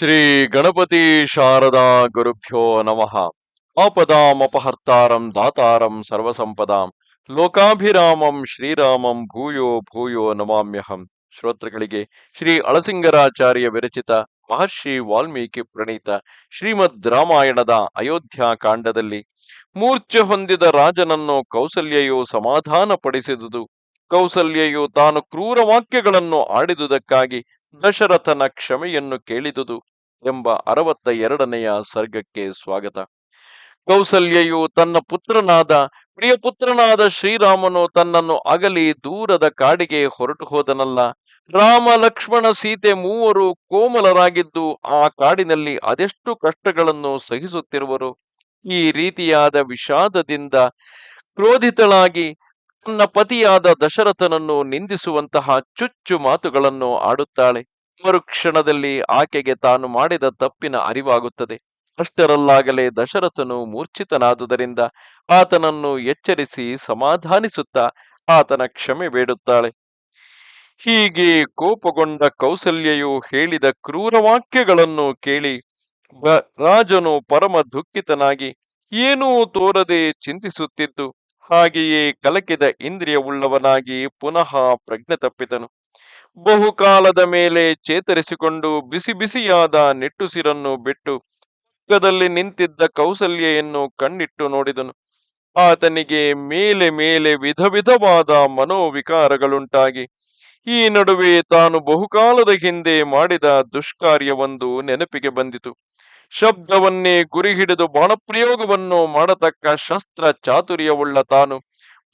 ಶ್ರೀ ಗಣಪತಿ ಶಾರದಾ ಗುರುಭ್ಯೋ ನಮಃ. ಆಪದಾಮಪಹರ್ತಾರಂ ದಾತಾರಂ ಸರ್ವಸಂಪದಾಂ ಲೋಕಾಭಿರಾಮಂ ಶ್ರೀರಾಮಂ ಭೂಯೋ ಭೂಯೋ ನಮಾಮ್ಯಹಂ. ಶ್ರೋತೃಗಳಿಗೆ ಶ್ರೀ ಅಳಸಿಂಗರಾಚಾರ್ಯ ವಿರಚಿತ ಮಹರ್ಷಿ ವಾಲ್ಮೀಕಿ ಪ್ರಣೀತ ಶ್ರೀಮದ್ ರಾಮಾಯಣದ ಅಯೋಧ್ಯಾ ಕಾಂಡದಲ್ಲಿ ಮೂರ್ಛೆ ಹೊಂದಿದ ರಾಜನನ್ನು ಕೌಸಲ್ಯೆಯು ಸಮಾಧಾನಪಡಿಸಿದುದು. ಕೌಸಲ್ಯೆಯು ತಾನು ಕ್ರೂರ ವಾಕ್ಯಗಳನ್ನು ಆಡಿದುದಕ್ಕಾಗಿ ದಶರಥನ ಕ್ಷಮೆಯನ್ನು ಕೇಳಿದುದು ಎಂಬ ಅರವತ್ತ ಎರಡನೆಯ ಸರ್ಗಕ್ಕೆ ಸ್ವಾಗತ. ಕೌಸಲ್ಯೆಯು ತನ್ನ ಪುತ್ರನಾದ, ಪ್ರಿಯ ಪುತ್ರನಾದ ಶ್ರೀರಾಮನು ತನ್ನನ್ನು ಅಗಲಿ ದೂರದ ಕಾಡಿಗೆ ಹೊರಟು ಹೋದನಲ್ಲ. ರಾಮ, ಲಕ್ಷ್ಮಣ, ಸೀತೆ ಮೂವರು ಕೋಮಲರಾಗಿದ್ದು ಆ ಕಾಡಿನಲ್ಲಿ ಅದೆಷ್ಟು ಕಷ್ಟಗಳನ್ನು ಸಹಿಸುತ್ತಿರುವರು. ಈ ರೀತಿಯಾದ ವಿಷಾದದಿಂದ ಕ್ರೋಧಿತಳಾಗಿ ತನ್ನ ಪತಿಯಾದ ದಶರಥನನ್ನು ನಿಂದಿಸುವಂತಹ ಚುಚ್ಚು ಮಾತುಗಳನ್ನು ಆಡುತ್ತಾಳೆ. ಮರುಕ್ಷಣದಲ್ಲಿ ಆಕೆಗೆ ತಾನು ಮಾಡಿದ ತಪ್ಪಿನ ಅರಿವಾಗುತ್ತದೆ. ಅಷ್ಟರಲ್ಲಾಗಲೇ ದಶರಥನು ಮೂರ್ಛಿತನಾದುದರಿಂದ ಆತನನ್ನು ಎಚ್ಚರಿಸಿ ಸಮಾಧಾನಿಸುತ್ತಾ ಆತನ ಕ್ಷಮೆ ಬೇಡುತ್ತಾಳೆ. ಹೀಗೆ ಕೋಪಗೊಂಡ ಕೌಸಲ್ಯೆಯು ಹೇಳಿದ ಕ್ರೂರ ವಾಕ್ಯಗಳನ್ನು ಕೇಳಿ ರಾಜನು ಪರಮ ದುಃಖಿತನಾಗಿ ಏನೂ ತೋರದೆ ಚಿಂತಿಸುತ್ತಿದ್ದು ಹಾಗೆಯೇ ಕಲಕಿದ ಇಂದ್ರಿಯವುಳ್ಳವನಾಗಿ ಪುನಃ ಪ್ರಜ್ಞೆ ತಪ್ಪಿದನು. ಬಹುಕಾಲದ ಮೇಲೆ ಚೇತರಿಸಿಕೊಂಡು ಬಿಸಿ ಬಿಸಿಯಾದ ನಿಟ್ಟುಸಿರನ್ನು ಬಿಟ್ಟು ಪಕ್ಕದಲ್ಲಿ ನಿಂತಿದ್ದ ಕೌಸಲ್ಯೆಯನ್ನು ಕಣ್ಣಿಟ್ಟು ನೋಡಿದನು. ಆತನಿಗೆ ಮೇಲೆ ಮೇಲೆ ವಿಧ ವಿಧವಾದ ಮನೋವಿಕಾರಗಳುಂಟಾಗಿ. ಈ ನಡುವೆ ತಾನು ಬಹುಕಾಲದ ಹಿಂದೆ ಮಾಡಿದ ದುಷ್ಕಾರ್ಯವೊಂದು ನೆನಪಿಗೆ ಬಂದಿತು. ಶಬ್ದವನ್ನೇ ಗುರಿ ಹಿಡಿದು ಬಾಣಪ್ರಯೋಗವನ್ನು ಮಾಡತಕ್ಕ ಶಸ್ತ್ರ ಚಾತುರ್ಯವುಳ್ಳ ತಾನು.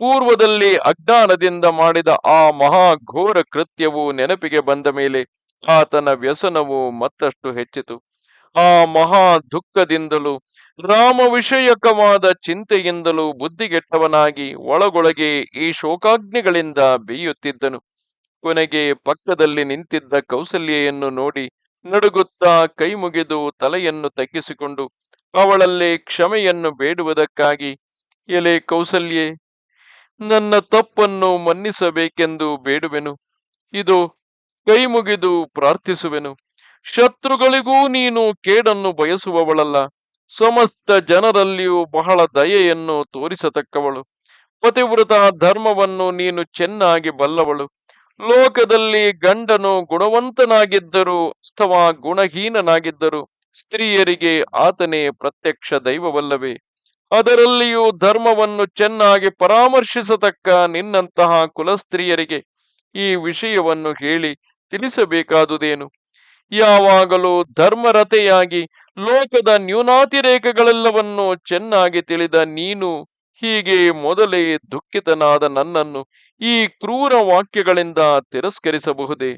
ಪೂರ್ವದಲ್ಲಿ ಅಜ್ಞಾನದಿಂದ ಮಾಡಿದ ಆ ಮಹಾ ಘೋರ ಕೃತ್ಯವು ನೆನಪಿಗೆ ಬಂದ ಮೇಲೆ ಆತನ ವ್ಯಸನವು ಮತ್ತಷ್ಟು ಹೆಚ್ಚಿತು. ಆ ಮಹಾ ದುಃಖದಿಂದಲೂ, ರಾಮ ವಿಷಯಕವಾದ ಚಿಂತೆಯಿಂದಲೂ ಬುದ್ಧಿಗೆಟ್ಟವನಾಗಿ ಒಳಗೊಳಗೆ ಈ ಶೋಕಾಗ್ನಿಗಳಿಂದ ಬೇಯುತ್ತಿದ್ದನು. ಕೊನೆಗೆ ಪಕ್ಕದಲ್ಲಿ ನಿಂತಿದ್ದ ಕೌಸಲ್ಯೆಯನ್ನು ನೋಡಿ ನಡುಗುತ್ತಾ ಕೈ ಮುಗಿದು ತಲೆಯನ್ನು ತಗ್ಗಿಸಿಕೊಂಡು ಅವಳಲ್ಲಿ ಕ್ಷಮೆಯನ್ನು ಬೇಡುವುದಕ್ಕಾಗಿ, ಎಲೆ ಕೌಸಲ್ಯೆ, ನನ್ನ ತಪ್ಪನ್ನು ಮನ್ನಿಸಬೇಕೆಂದು ಬೇಡುವೆನು. ಇದು ಕೈ ಮುಗಿದು ಪ್ರಾರ್ಥಿಸುವೆನು. ಶತ್ರುಗಳಿಗೂ ನೀನು ಕೇಡನ್ನು ಬಯಸುವವಳಲ್ಲ. ಸಮಸ್ತ ಜನರಲ್ಲಿಯೂ ಬಹಳ ದಯೆಯನ್ನು ತೋರಿಸತಕ್ಕವಳು. ಪತಿವ್ರತ ಧರ್ಮವನ್ನು ನೀನು ಚೆನ್ನಾಗಿ ಬಲ್ಲವಳು. ಲೋಕದಲ್ಲಿ ಗಂಡನು ಗುಣವಂತನಾಗಿದ್ದರೂ ಅಥವಾ ಗುಣಹೀನನಾಗಿದ್ದರೂ ಸ್ತ್ರೀಯರಿಗೆ ಆತನೇ ಪ್ರತ್ಯಕ್ಷ ದೈವವಲ್ಲವೇ? ಅದರಲ್ಲಿಯೂ ಧರ್ಮವನ್ನು ಚೆನ್ನಾಗಿ ಪರಾಮರ್ಶಿಸತಕ್ಕ ನಿನ್ನಂತಹ ಕುಲಸ್ತ್ರೀಯರಿಗೆ ಈ ವಿಷಯವನ್ನು ಹೇಳಿ ತಿಳಿಸಬೇಕಾದುದೇನು? ಯಾವಾಗಲೂ ಧರ್ಮರತೆಯಾಗಿ ಲೋಕದ ನ್ಯೂನಾತಿರೇಕಗಳೆಲ್ಲವನ್ನು ಚೆನ್ನಾಗಿ ತಿಳಿದ ನೀನು ಹೀಗೆ ಮೊದಲೇ ದುಃಖಿತನಾದ ನನ್ನನ್ನು ಈ ಕ್ರೂರ ವಾಕ್ಯಗಳಿಂದ ತಿರಸ್ಕರಿಸಬಹುದೇ?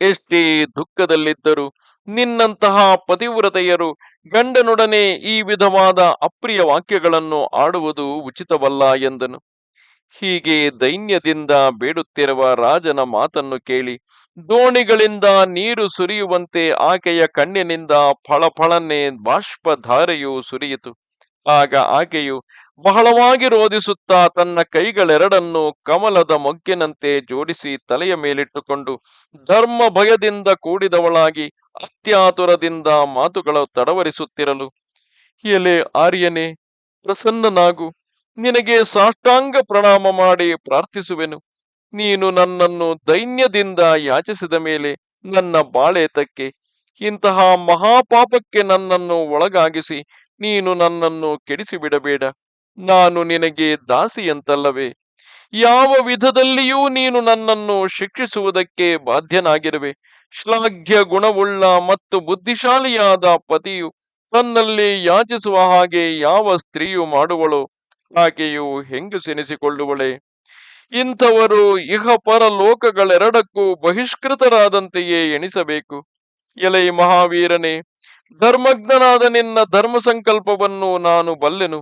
ಎಷ್ಟೇ ದುಃಖದಲ್ಲಿದ್ದರೂ ನಿನ್ನಂತಹ ಪತಿವ್ರತೆಯರು ಗಂಡನೊಡನೆ ಈ ವಿಧವಾದ ಅಪ್ರಿಯ ವಾಕ್ಯಗಳನ್ನು ಆಡುವುದು ಉಚಿತವಲ್ಲ ಎಂದನು. ಹೀಗೆ ದೈನ್ಯದಿಂದ ಬೇಡುತ್ತಿರುವ ರಾಜನ ಮಾತನ್ನು ಕೇಳಿ ದೋಣಿಗಳಿಂದ ನೀರು ಸುರಿಯುವಂತೆ ಆಕೆಯ ಕಣ್ಣಿನಿಂದ ಫಳಫಳನೆ ಬಾಷ್ಪಧಾರೆಯು ಸುರಿಯಿತು. ಆಗ ಆಕೆಯು ಬಹಳವಾಗಿ ರೋಧಿಸುತ್ತಾ ತನ್ನ ಕೈಗಳೆರಡನ್ನು ಕಮಲದ ಮೊಗ್ಗಿನಂತೆ ಜೋಡಿಸಿ ತಲೆಯ ಮೇಲಿಟ್ಟುಕೊಂಡು ಧರ್ಮ ಭಯದಿಂದ ಕೂಡಿದವಳಾಗಿ ಅತ್ಯಾತುರದಿಂದ ಮಾತುಗಳ ತಡವರಿಸುತ್ತಿರಲು, ಎಲೆ ಆರ್ಯನೇ, ಪ್ರಸನ್ನನಾಗು, ನಿನಗೆ ಸಾಷ್ಟಾಂಗ ಪ್ರಣಾಮ ಮಾಡಿ ಪ್ರಾರ್ಥಿಸುವೆನು. ನೀನು ನನ್ನನ್ನು ದೈನ್ಯದಿಂದ ಯಾಚಿಸಿದ ಮೇಲೆ ನನ್ನ ಬಾಳೆತಕ್ಕೆ ಇಂತಹ ಮಹಾಪಾಪಕ್ಕೆ ನನ್ನನ್ನು ಒಳಗಾಗಿಸಿ ನೀನು ನನ್ನನ್ನು ಕೆಡಿಸಿಬಿಡಬೇಡ. ನಾನು ನಿನಗೆ ದಾಸಿಯಂತಲ್ಲವೇ. ಯಾವ ವಿಧದಲ್ಲಿಯೂ ನೀನು ನನ್ನನ್ನು ಶಿಕ್ಷಿಸುವುದಕ್ಕೆ ಬಾಧ್ಯನಾಗಿರುವೆ. ಶ್ಲಾಘ್ಯ ಗುಣವುಳ್ಳ ಮತ್ತು ಬುದ್ಧಿಶಾಲಿಯಾದ ಪತಿಯು ತನ್ನಲ್ಲಿ ಯಾಚಿಸುವ ಹಾಗೆ ಯಾವ ಸ್ತ್ರೀಯು ಮಾಡುವಳು ಆಕೆಯು ಹೆಂಗಸೆನಿಸಿಕೊಳ್ಳುವಳೆ. ಇಂಥವರು ಇಹ ಪರ ಲೋಕಗಳೆರಡಕ್ಕೂ ಬಹಿಷ್ಕೃತರಾದಂತೆಯೇ ಎಣಿಸಬೇಕು. ಎಲೈ ಮಹಾವೀರನೇ ಧರ್ಮಜ್ಞನಾದ ನಿನ್ನ ಧರ್ಮ ಸಂಕಲ್ಪವನ್ನು ನಾನು ಬಲ್ಲೆನು,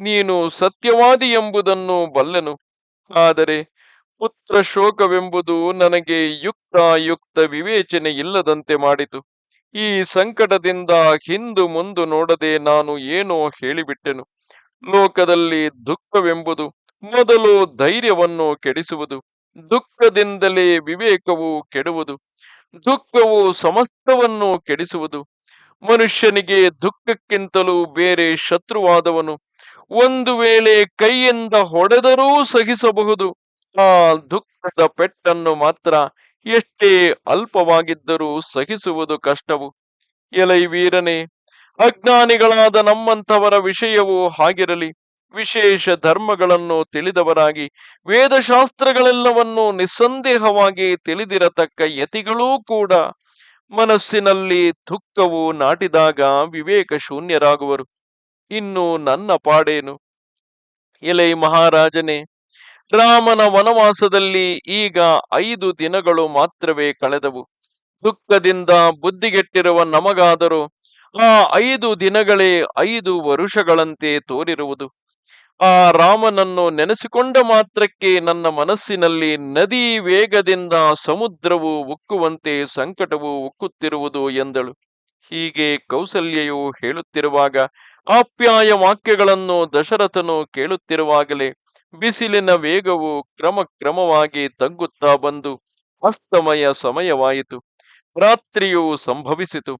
ನೀನು ಸತ್ಯವಾದಿ ಎಂಬುದನ್ನು ಬಲ್ಲೆನು. ಆದರೆ ಪುತ್ರ ಶೋಕವೆಂಬುದು ನನಗೆ ಯುಕ್ತ ಯುಕ್ತ ವಿವೇಚನೆ ಇಲ್ಲದಂತೆ ಮಾಡಿತು. ಈ ಸಂಕಟದಿಂದ ಹಿಂದು ಮುಂದು ನೋಡದೆ ನಾನು ಏನೋ ಹೇಳಿಬಿಟ್ಟೆನು. ಲೋಕದಲ್ಲಿ ದುಃಖವೆಂಬುದು ಮೊದಲು ಧೈರ್ಯವನ್ನು ಕೆಡಿಸುವುದು, ದುಃಖದಿಂದಲೇ ವಿವೇಕವು ಕೆಡುವುದು, ದುಃಖವು ಸಮಸ್ತವನ್ನು ಕೆಡಿಸುವುದು ಮನುಷ್ಯನಿಗೆ ದುಃಖಕ್ಕಿಂತಲೂ ಬೇರೆ ಶತ್ರುವಾದವನು ಒಂದು ವೇಳೆ ಕೈಯಿಂದ ಹೊಡೆದರೂ ಸಹಿಸಬಹುದು. ಆ ದುಃಖದ ಪೆಟ್ಟನ್ನು ಮಾತ್ರ ಎಷ್ಟೇ ಅಲ್ಪವಾಗಿದ್ದರೂ ಸಹಿಸುವುದು ಕಷ್ಟವು. ಎಲೈ ವೀರನೇ, ಅಜ್ಞಾನಿಗಳಾದ ನಮ್ಮಂಥವರ ವಿಷಯವೂ ಹಾಗಿರಲಿ. ವಿಶೇಷ ಧರ್ಮಗಳನ್ನು ತಿಳಿದವರಾಗಿ, ವೇದಶಾಸ್ತ್ರಗಳೆಲ್ಲವನ್ನೂ ನಿಸ್ಸಂದೇಹವಾಗಿ ತಿಳಿದಿರತಕ್ಕ ಯತಿಗಳೂ ಕೂಡ ಮನಸ್ಸಿನಲ್ಲಿ ದುಃಖವು ನಾಟಿದಾಗ ವಿವೇಕ ಶೂನ್ಯರಾಗುವರು. ಇನ್ನು ನನ್ನ ಪಾಡೇನು? ಎಲೈ ಮಹಾರಾಜನೇ, ರಾಮನ ವನವಾಸದಲ್ಲಿ ಈಗ ಐದು ದಿನಗಳು ಮಾತ್ರವೇ ಕಳೆದವು. ದುಃಖದಿಂದ ಬುದ್ಧಿಗೆಟ್ಟಿರುವ ನಮಗಾದರೂ ಆ ಐದು ದಿನಗಳೇ ಐದು ವರುಷಗಳಂತೆ ತೋರಿರುವುದು. ಆ ರಾಮನನ್ನು ನೆನೆಸಿಕೊಂಡ ಮಾತ್ರಕ್ಕೆ ನನ್ನ ಮನಸ್ಸಿನಲ್ಲಿ ನದಿ ವೇಗದಿಂದ ಸಮುದ್ರವು ಉಕ್ಕುವಂತೆ ಸಂಕಟವು ಉಕ್ಕುತ್ತಿರುವುದು ಎಂದಳು. ಹೀಗೆ ಕೌಸಲ್ಯೆಯು ಹೇಳುತ್ತಿರುವಾಗ ಆಪ್ಯಾಯ ವಾಕ್ಯಗಳನ್ನು ದಶರಥನು ಕೇಳುತ್ತಿರುವಾಗಲೇ ಬಿಸಿಲಿನ ವೇಗವು ಕ್ರಮ ಕ್ರಮವಾಗಿ ತಗ್ಗುತ್ತಾ ಬಂದು ಅಸ್ತಮಯ ಸಮಯವಾಯಿತು. ರಾತ್ರಿಯು ಸಂಭವಿಸಿತು.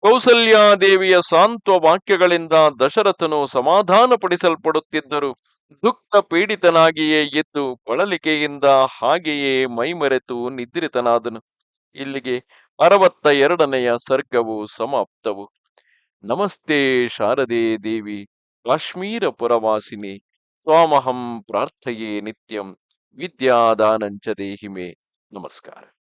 ಕೌಸಲ್ಯಾದೇವಿಯ ಸಾಂತ್ವ ವಾಕ್ಯಗಳಿಂದ ದಶರಥನು ಸಮಾಧಾನಪಡಿಸಲ್ಪಡುತ್ತಿದ್ದರು. ದುಃಖ ಪೀಡಿತನಾಗಿಯೇ ಎದ್ದು ಬಳಲಿಕೆಯಿಂದ ಹಾಗೆಯೇ ಮೈಮರೆತು ನಿದ್ರಿತನಾದನು. ಇಲ್ಲಿಗೆ ಅರವತ್ತ ಎರಡನೆಯ ಸರ್ಗವು ಸಮಾಪ್ತವು. ನಮಸ್ತೆ ಶಾರದೆ ದೇವಿ, ಕಾಶ್ಮೀರ ಪುರವಾಸಿನಿ ಸ್ವಾಮಹಂ ಪ್ರಾರ್ಥೆಯೇ ನಿತ್ಯಂ, ವಿದ್ಯಾದಾನಂಚ ದೇಹಿಮೆ. ನಮಸ್ಕಾರ.